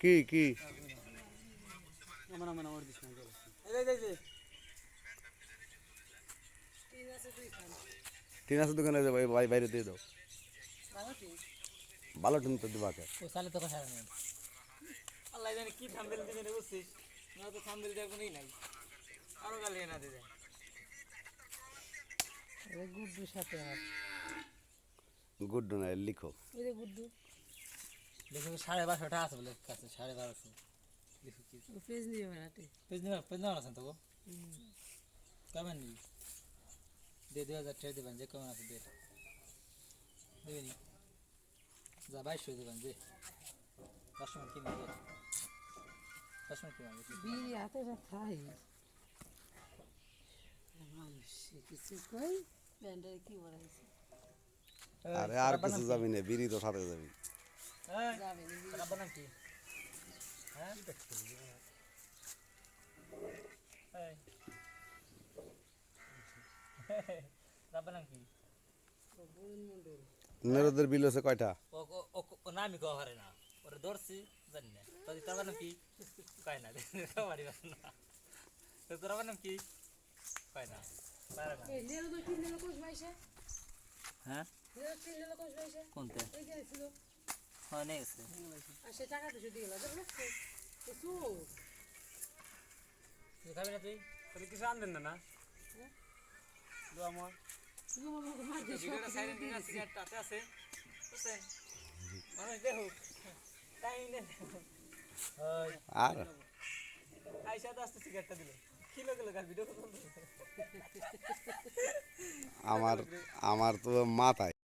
কি কি? আমার আমার আমার দিস না এই এই এই টিন আছে দোকানে যাব বাই- বাইরে দিয়ে দাও। ভালো টিন তো দিবাকে ও সালে তো কথা নেই। আল্লাহ জানে কি থাম্বেল দিবে রে বুঝছিস? না তো থাম্বেল দেওয়ার কোনোই নাই। আরও গালি না দিবে এটা গুড্ডু সাথে আর গুড না লিখো। এটা গুড্ডু। দেখো সাড়ে বারোশো টাকা আছে বলে কাছে সাড়ে বারোশো। পেজ নিয়ে বেড়াতে পেজ নেওয়া পেজ নেওয়া আছেন তো কেমন নি? দে দুই হাজার টাকা দেবেন যে কেমন আছে দে। দেবেনি যা বাইশশো দেবেন যে কাস্টমার কিনে দে। কাস্টমার কিনে আনবে বিড়ি হাতে খাই। কিছু কই ব্যান্ডারে কি বলাইছে আরে আর কিছু যাবি না বিড়ি তো সাথে যাবি। বিড়ি। নাম হ্যাঁ? নাম নেরোদের বিল আছে কয়টা? ও নামই কওয়া পারে না ওরে ধরছি জানি না। তো তোর নাম কি? কয় না পারি না। তো তোর নাম কি? কয় না। হ্যাঁ? কোনতে হয় গেছে। আর? সে টাকা তো শুধু গেল কিছু খাবি না তুই তাহলে কিছু না না আছে মানুষ দেখুক আর আইসা তো আসতে সিগারেটটা দিলে কিলো কিলো কার ভিডিও আমার আমার তো মাথায়।